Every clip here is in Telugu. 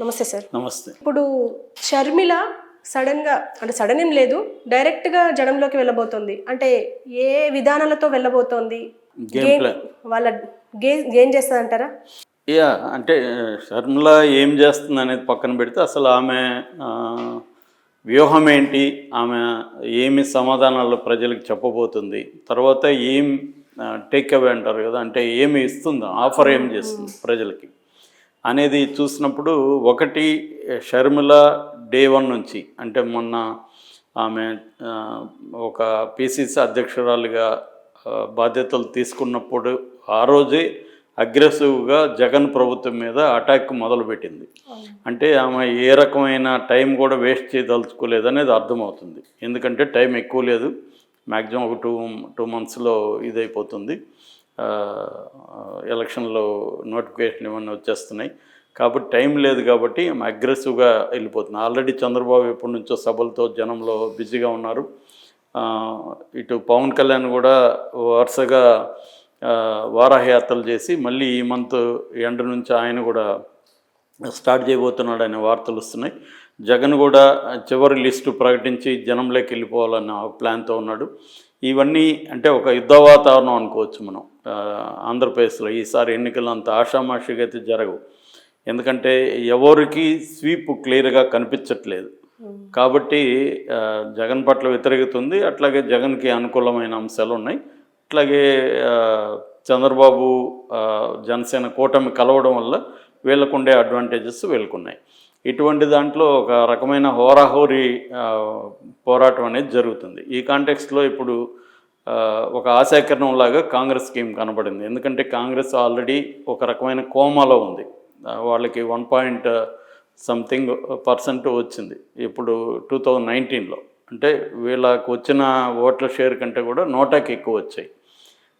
నమస్తే సార్. నమస్తే. ఇప్పుడు షర్మిల సడన్గా అంటే సడన్ ఏం లేదు డైరెక్ట్గా జనంలోకి వెళ్ళబోతోంది. అంటే ఏ విధానాలతో వెళ్ళబోతోంది? గేమ్ గేమ్ వాళ్ళ గేమ్ చేస్తుంది అంటారా యా అంటే షర్మిల ఏం చేస్తుంది అనేది పక్కన పెడితే అసలు ఆమె వ్యూహం ఏంటి? ఆమె ఏమి సమాధానాలు ప్రజలకు చెప్పబోతుంది? తర్వాత ఏం టేక్ అవే అంటారు కదా అంటే ఏమి ఇస్తుంది? ఆఫర్ ఏం చేస్తుంది ప్రజలకి? అనేది చూసినప్పుడు ఒకటి షర్మిల డే వన్ నుంచి అంటే మొన్న ఆమె ఒక పిసిసి అధ్యక్షురాలుగా బాధ్యతలు తీసుకున్నప్పుడు ఆ రోజే అగ్రెసివ్గా జగన్ ప్రభుత్వం మీద అటాక్ మొదలుపెట్టింది. అంటే ఆమె ఏ రకమైన టైం కూడా వేస్ట్ చేయదలుచుకోలేదు అనేది అర్థమవుతుంది. ఎందుకంటే టైం ఎక్కువ లేదు. మ్యాక్సిమం ఒక టూ టూ మంత్స్లో ఇదైపోతుంది. ఎలక్షన్లో నోటిఫికేషన్ ఇవన్నీ వచ్చేస్తున్నాయి. కాబట్టి టైం లేదు కాబట్టి ఆమె అగ్రెసివ్గా వెళ్ళిపోతుంది ఆల్రెడీ చంద్రబాబు ఎప్పటి నుంచో సభలతో జనంలో బిజీగా ఉన్నారు. ఇటు పవన్ కళ్యాణ్ కూడా వరుసగా వారాహయాత్రలు చేసి మళ్ళీ ఈ మంత్ ఎండ్ నుంచి ఆయన కూడా స్టార్ట్ చేయబోతున్నాడు అనే వార్తలు వస్తున్నాయి. జగన్ కూడా చివరి లిస్టు ప్రకటించి జనంలోకి వెళ్ళిపోవాలన్న ప్లాన్తో ఉన్నాడు. ఇవన్నీ అంటే ఒక యుద్ధ వాతావరణం అనుకోవచ్చు మనం. ఆంధ్రప్రదేశ్లో ఈసారి ఎన్నికలు అంత ఆషామాషిగా అయితే జరగవు. ఎందుకంటే ఎవరికి స్వీప్ క్లియర్గా కనిపించట్లేదు. కాబట్టి జగన్ పట్ల వ్యతిరేకత ఉంది అట్లాగే జగన్కి అనుకూలమైన అంశాలు ఉన్నాయి. అట్లాగే చంద్రబాబు జనసేన కూటమి కలవడం వల్ల వీళ్ళకుండే అడ్వాంటేజెస్ వీళ్ళకున్నాయి. ఇటువంటి దాంట్లో ఒక రకమైన హోరాహోరీ పోరాటం అనేది జరుగుతుంది. ఈ కాంటెక్స్లో ఇప్పుడు ఒక ఆశాకిరణం లాగా కాంగ్రెస్ స్కీమ్ కనబడింది. ఎందుకంటే కాంగ్రెస్ ఆల్రెడీ ఒక రకమైన కోమాలో ఉంది. వాళ్ళకి వన్ పాయింట్ సంథింగ్ పర్సెంట్ వచ్చింది. ఇప్పుడు టూ థౌజండ్ నైన్టీన్లో. అంటే వీళ్ళకు వచ్చిన ఓట్ల షేర్ కంటే కూడా నోటాకి ఎక్కువ వచ్చాయి.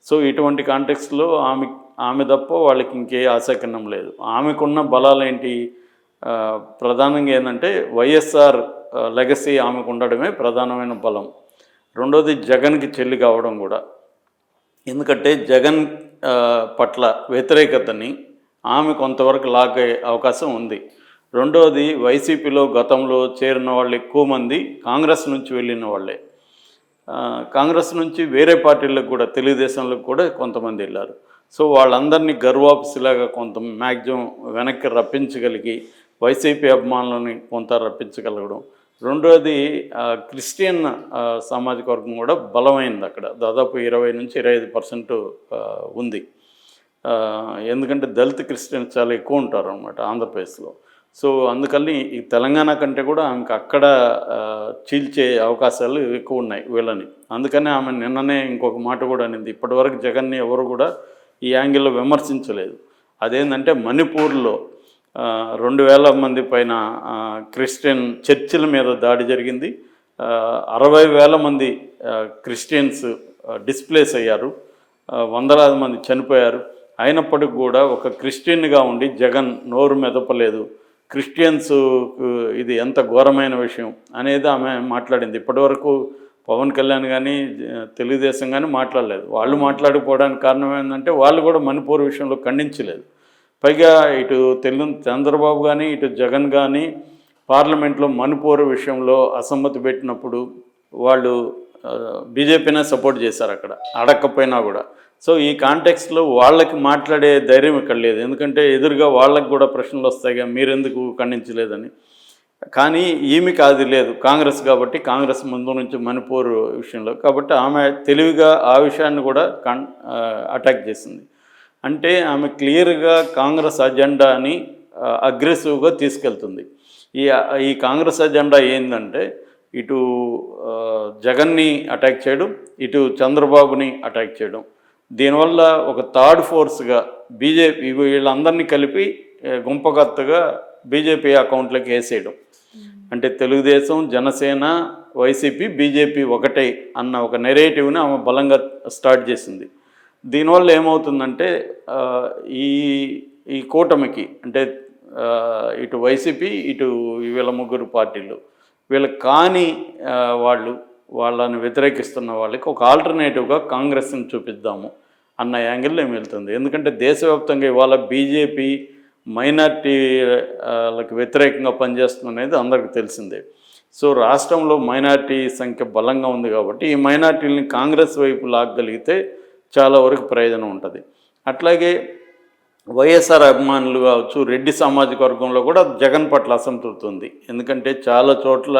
సో ఇటువంటి కాంటెక్స్లో ఆమె ఆమె తప్ప వాళ్ళకి ఇంకే ఆశాకిరణం లేదు. ఆమెకున్న బలాలు ఏంటి ప్రధానంగా ఏంటంటే వైఎస్ఆర్ లెగసీ ఆమెకు ఉండడమే ప్రధానమైన బలం. రెండోది జగన్కి చెల్లి కావడం కూడా. ఎందుకంటే జగన్ పట్ల వ్యతిరేకతని ఆమె కొంతవరకు లాక్ అయ్యే అవకాశం ఉంది. రెండోది వైసీపీలో గతంలో చేరిన వాళ్ళు ఎక్కువ మంది కాంగ్రెస్ నుంచి వెళ్ళిన వాళ్ళే. కాంగ్రెస్ నుంచి వేరే పార్టీలకు కూడా తెలుగుదేశంలోకి కూడా కొంతమంది వెళ్ళారు. సో వాళ్ళందరినీ గర్వాపసిలాగా కొంత మ్యాక్సిమం వెనక్కి రప్పించగలిగి వైసీపీ అభిమానులని కొంత రప్పించగలగడం రెండోది క్రిస్టియన్ సామాజిక వర్గం కూడా బలమైంది అక్కడ. దాదాపు ఇరవై నుంచి ఇరవై ఐదు పర్సెంట్ ఉంది. ఎందుకంటే దళిత క్రిస్టియన్స్ చాలా ఎక్కువ ఉంటారు అనమాట ఆంధ్రప్రదేశ్లో. సో అందుకని ఈ తెలంగాణ కంటే కూడా ఆమెకు అక్కడ చీల్చే అవకాశాలు ఎక్కువ ఉన్నాయి వీళ్ళని. అందుకనే ఆమె నిన్ననే ఇంకొక మాట కూడా అనింది. ఇప్పటివరకు జగన్ని ఎవరు కూడా ఈ యాంగిల్లో విమర్శించలేదు. అదేంటంటే మణిపూర్లో రెండు వేల మంది పైన క్రిస్టియన్ చర్చిల మీద దాడి జరిగింది. అరవై వేల మంది క్రిస్టియన్స్ డిస్ప్లేస్ అయ్యారు. వందలాది మంది చనిపోయారు. అయినప్పటికి కూడా ఒక క్రిస్టియన్గా ఉండి జగన్ నోరు మెదపలేదు. క్రిస్టియన్స్ ఇది ఎంత ఘోరమైన విషయం అనేది ఆమె మాట్లాడింది. ఇప్పటివరకు పవన్ కళ్యాణ్ కానీ తెలుగుదేశం కానీ మాట్లాడలేదు. వాళ్ళు మాట్లాడకపోవడానికి కారణం ఏంటంటే వాళ్ళు కూడా మణిపూర్ విషయంలో ఖండించలేదు. పైగా ఇటు తెలు చంద్రబాబు కానీ ఇటు జగన్ కానీ పార్లమెంట్లో మణిపూర్ విషయంలో అసమ్మతి పెట్టినప్పుడు వాళ్ళు బీజేపీనే సపోర్ట్ చేశారు అక్కడ అడగకపోయినా కూడా. సో ఈ కాంటెక్స్లో వాళ్ళకి మాట్లాడే ధైర్యం ఇక్కడ లేదు. ఎందుకంటే ఎదురుగా వాళ్ళకి కూడా ప్రశ్నలు వస్తాయిగా మీరెందుకు ఖండించలేదని. కానీ ఈమెకి అది లేదు కాంగ్రెస్ కాబట్టి కాంగ్రెస్ ముందు నుంచి మణిపూర్ విషయంలో. కాబట్టి ఆమె తెలివిగా ఆ విషయాన్ని కూడా అటాక్ చేసింది. అంటే ఆమె క్లియర్గా కాంగ్రెస్ అజెండాని అగ్రెసివ్గా తీసుకెళ్తుంది. ఈ ఈ కాంగ్రెస్ అజెండా ఏంటంటే ఇటు జగన్ని అటాక్ చేయడం ఇటు చంద్రబాబుని అటాక్ చేయడం. దీనివల్ల ఒక థర్డ్ ఫోర్స్గా బీజేపీ వీళ్ళందరినీ కలిపి ఏ, బీజేపీ అకౌంట్లోకి వేసేయడం. అంటే తెలుగుదేశం జనసేన వైసీపీ బీజేపీ ఒకటే అన్న ఒక నెరేటివ్ని ఆమె బలంగా స్టార్ట్ చేసింది. దీనివల్ల ఏమవుతుందంటే ఈ ఈ కూటమికి అంటే ఇటు వైసీపీ ఇటు వీళ్ళ ముగ్గురు పార్టీలు వీళ్ళకి కాని వాళ్ళు వాళ్ళని వ్యతిరేకిస్తున్న వాళ్ళకి ఒక ఆల్టర్నేటివ్గా కాంగ్రెస్ని చూపిద్దాము అన్న యాంగిల్లో ఏమి వెళ్తుంది? ఎందుకంటే దేశవ్యాప్తంగా ఇవాళ బీజేపీ మైనార్టీలకు వ్యతిరేకంగా పనిచేస్తుంది అనేది అందరికీ తెలిసిందే. సో రాష్ట్రంలో మైనార్టీ సంఖ్య బలంగా ఉంది కాబట్టి ఈ మైనార్టీలని కాంగ్రెస్ వైపు లాగగలిగితే చాలా వరకు ప్రయోజనం ఉంటుంది. అట్లాగే వైఎస్ఆర్ అభిమానులు కావచ్చు రెడ్డి సామాజిక వర్గంలో కూడా జగన్ పట్ల అసంతృప్తి ఉంది. ఎందుకంటే చాలా చోట్ల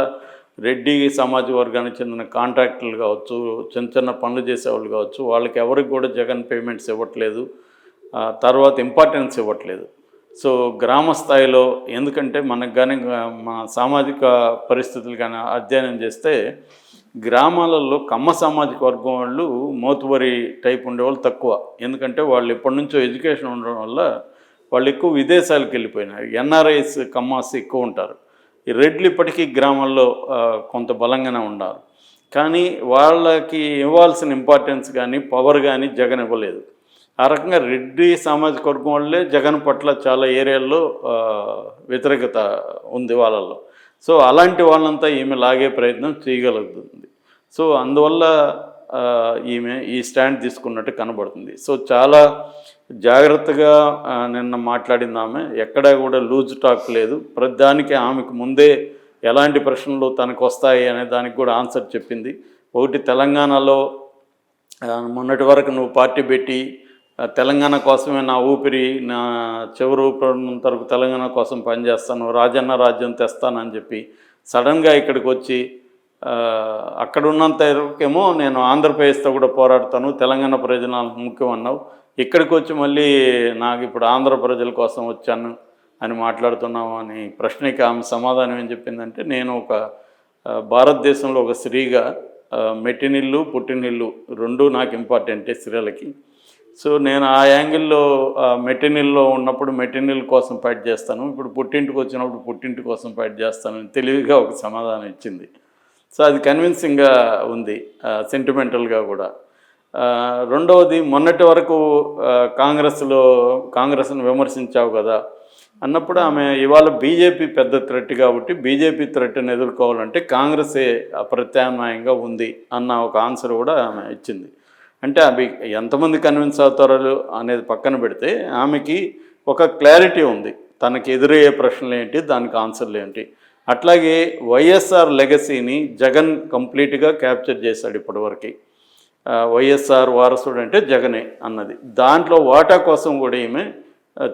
రెడ్డి సామాజిక వర్గానికి చెందిన కాంట్రాక్టర్లు కావచ్చు చిన్న చిన్న పనులు చేసేవాళ్ళు కావచ్చు వాళ్ళకి ఎవరికి కూడా జగన్ పేమెంట్స్ ఇవ్వట్లేదు. తర్వాత ఇంపార్టెన్స్ ఇవ్వట్లేదు. సో గ్రామ స్థాయిలో ఎందుకంటే మనకు కానీ మన సామాజిక పరిస్థితులు కానీ అధ్యయనం చేస్తే గ్రామాలలో కమ్మ సామాజిక వర్గం వాళ్ళు మోతుబరి టైప్ ఉండేవాళ్ళు తక్కువ. ఎందుకంటే వాళ్ళు ఎప్పటి నుంచో ఎడ్యుకేషన్ ఉండడం వల్ల వాళ్ళు ఎక్కువ విదేశాలకు వెళ్ళిపోయినారు. ఎన్ఆర్ఐస్ కమ్మాస్ ఎక్కువ ఉంటారు. ఈ రెడ్లు ఇప్పటికీ గ్రామాల్లో కొంత బలంగానే ఉన్నారు. కానీ వాళ్ళకి ఇవ్వాల్సిన ఇంపార్టెన్స్ కానీ పవర్ కానీ జగన్ ఇవ్వలేదు. ఆ రకంగా రెడ్డి సామాజిక వర్గం వాళ్ళే జగన్ పట్ల చాలా ఏరియాల్లో వ్యతిరేకత ఉంది వాళ్ళల్లో. సో అలాంటి వాళ్ళంతా ఈమె లాగే ప్రయత్నం చేయగలుగుతుంది. సో అందువల్ల ఈమె ఈ స్టాండ్ తీసుకున్నట్టు కనబడుతుంది. సో చాలా జాగ్రత్తగా నిన్న మాట్లాడింది ఆమె. ఎక్కడా కూడా లూజ్ టాక్ లేదు. ప్రతిదానికి ఆమెకు ముందే ఎలాంటి ప్రశ్నలు తనకు వస్తాయి అనే దానికి కూడా ఆన్సర్ చెప్పింది. ఒకటి తెలంగాణలో మొన్నటి వరకు నువ్వు పార్టీ పెట్టి తెలంగాణ కోసమే నా ఊపిరి నా చివరి ఊపిరినంత తెలంగాణ కోసం పనిచేస్తాను రాజన్న రాజ్యం తెస్తానని చెప్పి సడన్గా ఇక్కడికి వచ్చి అక్కడ ఉన్నంత వరకేమో నేను ఆంధ్రప్రదేశ్తో కూడా పోరాడతాను తెలంగాణ ప్రయోజనాలు ముఖ్యం అన్నావు. ఇక్కడికి వచ్చి మళ్ళీ నాకు ఇప్పుడు ఆంధ్ర ప్రజల కోసం వచ్చాను అని మాట్లాడుతున్నావు అని ప్రశ్నకి ఆమె సమాధానం ఏం చెప్పిందంటే నేను ఒక భారతదేశంలో ఒక స్త్రీగా మెట్టినిల్లు పుట్టినిల్లు రెండు నాకు ఇంపార్టెంటే స్త్రీలకి. సో నేను ఆ యాంగిల్లో మెటీరియల్లో ఉన్నప్పుడు మెటీరియల్ కోసం ఫైట్ చేస్తాను. ఇప్పుడు పుట్టింటికి వచ్చినప్పుడు పుట్టింటి కోసం ఫైట్ చేస్తానని తెలివిగా ఒక సమాధానం ఇచ్చింది. సో అది కన్విన్సింగ్గా ఉంది సెంటిమెంటల్గా కూడా. రెండవది మొన్నటి వరకు కాంగ్రెస్లో కాంగ్రెస్ను విమర్శించావు కదా అన్నప్పుడు ఆమె ఇవాళ బీజేపీ పెద్ద థ్రెట్ కాబట్టి బీజేపీ థ్రెట్ని ఎదుర్కోవాలంటే కాంగ్రెసే ప్రత్యామ్నాయంగా ఉంది అన్న ఒక ఆన్సర్ కూడా ఆమె ఇచ్చింది. అంటే అవి ఎంతమంది కన్విన్స్ అవుతారో అనేది పక్కన పెడితే ఆమెకి ఒక క్లారిటీ ఉంది. తనకి ఎదురయ్యే ప్రశ్నలు ఏంటి దానికి ఆన్సర్లు ఏంటి. అట్లాగే వైఎస్ఆర్ లెగసీని జగన్ కంప్లీట్గా క్యాప్చర్ చేశాడు ఇప్పటివరకు. వైఎస్ఆర్ వారసుడు అంటే జగనే అన్నది. దాంట్లో వాటా కోసం కూడా ఈమె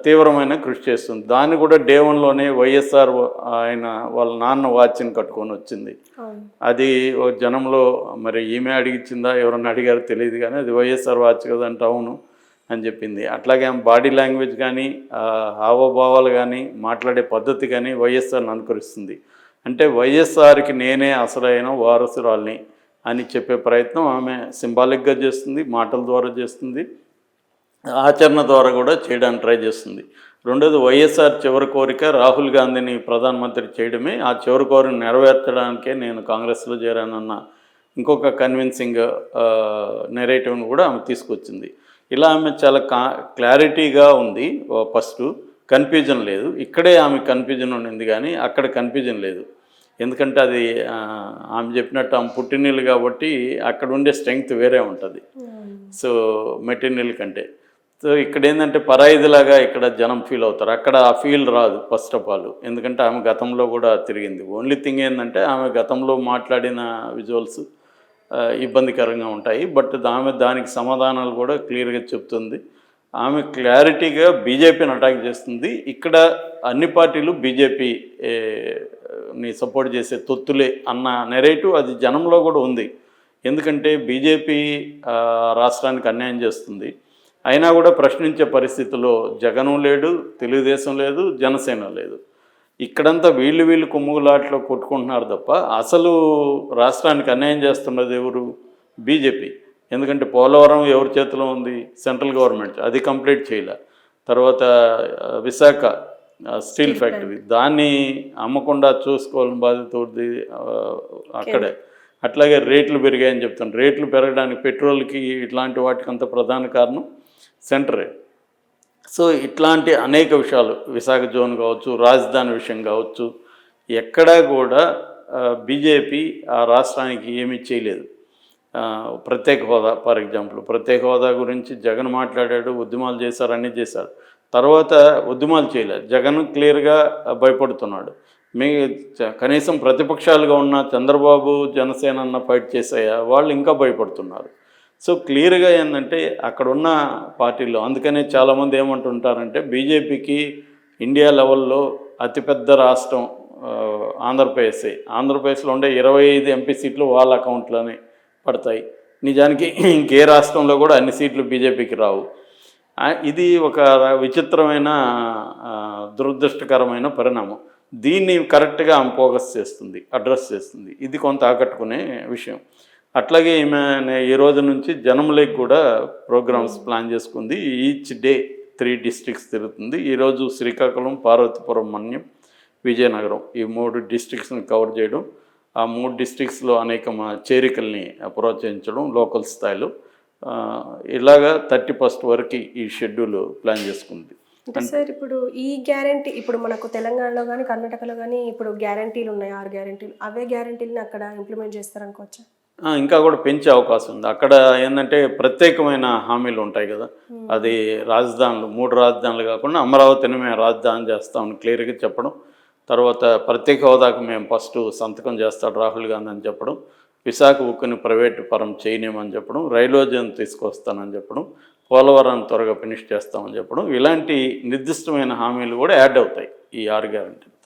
తీవ్రమైన కృషి చేస్తుంది. దాన్ని కూడా డే వన్లోనే వైఎస్ఆర్ ఆయన వాళ్ళ నాన్న వాచ్ని కట్టుకొని వచ్చింది. అది ఓ జనంలో మరి ఈమె అడిగిచ్చిందా ఎవరన్నా అడిగారో తెలియదు కానీ అది వైఎస్ఆర్ వాచ్ కదంటే అవును అని చెప్పింది. అట్లాగే ఆమె బాడీ లాంగ్వేజ్ కానీ హావభావాలు కానీ మాట్లాడే పద్ధతి కానీ వైఎస్ఆర్ని అనుకరిస్తుంది. అంటే వైఎస్ఆర్కి నేనే అసలైన వారసురాల్ని అని చెప్పే ప్రయత్నం ఆమె సింబాలిక్గా చేస్తుంది మాటల ద్వారా చేస్తుంది. ఆచరణ ద్వారా కూడా చేయడానికి ట్రై చేస్తుంది. రెండోది వైఎస్ఆర్ చివరి కోరిక రాహుల్ గాంధీని ప్రధానమంత్రి చేయడమే. ఆ చివరి కోరిక నెరవేర్చడానికే నేను కాంగ్రెస్లో చేరానన్న ఇంకొక కన్విన్సింగ్ నెరేటివ్ను కూడా ఆమె తీసుకొచ్చింది. ఇలా ఆమె చాలా కా క్లారిటీగా ఉంది ఫస్ట్ కన్ఫ్యూజన్ లేదు. ఇక్కడే ఆమె కన్ఫ్యూజన్ ఉండింది కానీ అక్కడ కన్ఫ్యూజన్ లేదు. ఎందుకంటే అది ఆమె చెప్పినట్టు ఆమె పుట్టినీళ్ళు కాబట్టి అక్కడ ఉండే స్ట్రెంగ్త్ వేరే ఉంటుంది. సో మెటీరియల్ కంటే. సో ఇక్కడ ఏంటంటే పరాయిదిలాగా ఇక్కడ జనం ఫీల్ అవుతారు. అక్కడ ఆ ఫీల్ రాదు ఫస్ట్ ఆఫ్ ఆల్ ఎందుకంటే ఆమె గతంలో కూడా తిరిగింది. ఓన్లీ థింగ్ ఏంటంటే ఆమె గతంలో మాట్లాడిన విజువల్స్ ఇబ్బందికరంగా ఉంటాయి. బట్ ఆమె దానికి సమాధానాలు కూడా క్లియర్గా చెప్తుంది. ఆమె క్లారిటీగా బీజేపీని అటాక్ చేస్తుంది. ఇక్కడ అన్ని పార్టీలు బీజేపీ ని సపోర్ట్ చేసే తొత్తులే అన్న నెరేటివ్ అది జనంలో కూడా ఉంది. ఎందుకంటే బీజేపీ రాష్ట్రానికి అన్యాయం చేస్తుంది. అయినా కూడా ప్రశ్నించే పరిస్థితిలో జగను లేడు తెలుగుదేశం లేదు జనసేన లేదు. ఇక్కడంతా వీళ్ళు వీళ్ళు కొమ్ముగులాట్లో కొట్టుకుంటున్నారు తప్ప అసలు రాష్ట్రానికి అన్యాయం చేస్తున్నది ఎవరు? బీజేపీ. ఎందుకంటే పోలవరం ఎవరి చేతిలో ఉంది? Central government. అది కంప్లీట్ చేయలే. తర్వాత విశాఖ స్టీల్ ఫ్యాక్టరీ. దాన్ని అమ్మకుండా చూసుకోవాలని బాధ్యత అక్కడే. అట్లాగే రేట్లు పెరిగాయని చెప్తాను రేట్లు పెరగడానికి పెట్రోల్కి ఇట్లాంటి వాటికి అంత ప్రధాన కారణం సెంటరే. సో ఇట్లాంటి అనేక విషయాలు విశాఖ జోన్ కావచ్చు రాజధాని విషయం కావచ్చు ఎక్కడా కూడా బీజేపీ ఆ రాష్ట్రానికి ఏమీ చేయలేదు. ప్రత్యేక హోదా ఫర్ ఎగ్జాంపుల్ ప్రత్యేక హోదా గురించి జగన్ మాట్లాడాడు ఉద్యమాలు చేశారు అన్నీ చేశారు. తర్వాత ఉద్యమాలు చేయలేదు జగన్ క్లియర్గా భయపడుతున్నాడు. మీ చ- కనీసం ప్రతిపక్షాలుగా ఉన్న చంద్రబాబు జనసేన అన్న ఫైట్ చేసాయా వాళ్ళు ఇంకా భయపడుతున్నారు. సో క్లియర్గా ఏంటంటే అక్కడ ఉన్న పార్టీలో అందుకనే చాలామంది ఏమంటుంటారంటే బీజేపీకి ఇండియా లెవెల్లో అతిపెద్ద రాష్ట్రం ఆంధ్రప్రదేశ్. ఆంధ్రప్రదేశ్లో ఉండే ఇరవై ఐదు ఎంపీ సీట్లు వాళ్ళ అకౌంట్లోనే పడతాయి. నిజానికి ఇంకే రాష్ట్రంలో కూడా అన్ని సీట్లు బీజేపీకి రావు. ఇది ఒక విచిత్రమైన దురదృష్టకరమైన పరిణామం. దీన్ని కరెక్ట్గా ఆమె ఫోకస్ చేస్తుంది అడ్రస్ చేస్తుంది. ఇది కొంత ఆకట్టుకునే విషయం. అట్లాగే ఈమె ఈ రోజు నుంచి జనంలోకి కూడా ప్రోగ్రామ్స్ ప్లాన్ చేసుకుంది. ఈచ్ డే త్రీ డిస్ట్రిక్ట్స్ తిరుగుతుంది. ఈరోజు శ్రీకాకుళం పార్వతీపురం మన్యం విజయనగరం ఈ మూడు డిస్ట్రిక్ట్స్ని కవర్ చేయడం ఆ మూడు డిస్ట్రిక్ట్స్లో అనేక మ- చేరికల్ని ప్రోత్సహించడం లోకల్ స్థాయిలో. ఇలాగా థర్టీ ఫస్ట్ వరకు ఈ షెడ్యూల్ ప్లాన్ చేసుకుంది. అంటే సార్ ఇప్పుడు ఈ గ్యారంటీ ఇప్పుడు మనకు తెలంగాణలో కానీ కర్ణాటకలో కానీ ఇప్పుడు గ్యారంటీలు ఉన్నాయి ఆరు గ్యారంటీలు. అవే గ్యారంటీలని అక్కడ ఇంప్లిమెంట్ చేస్తారనుకోవచ్చా? ఇంకా కూడా పెంచే అవకాశం ఉంది. అక్కడ ఏంటంటే ప్రత్యేకమైన హామీలు ఉంటాయి కదా. అది రాజధానులు మూడు రాజధానులు కాకుండా అమరావతిని మేము రాజధాని చేస్తామని క్లియర్గా చెప్పడం. తర్వాత ప్రత్యేక హోదాకు మేము ఫస్ట్ సంతకం చేస్తాడు రాహుల్ గాంధీ అని చెప్పడం. విశాఖ ఉక్కుని ప్రైవేట్ పరం చేయనేమని చెప్పడం. రైల్వేజన్ తీసుకొస్తానని చెప్పడం. పోలవరాన్ని త్వరగా ఫినిష్ చేస్తామని చెప్పడం. ఇలాంటి నిర్దిష్టమైన హామీలు కూడా యాడ్ అవుతాయి ఈ ఆరు గ్యారంటీ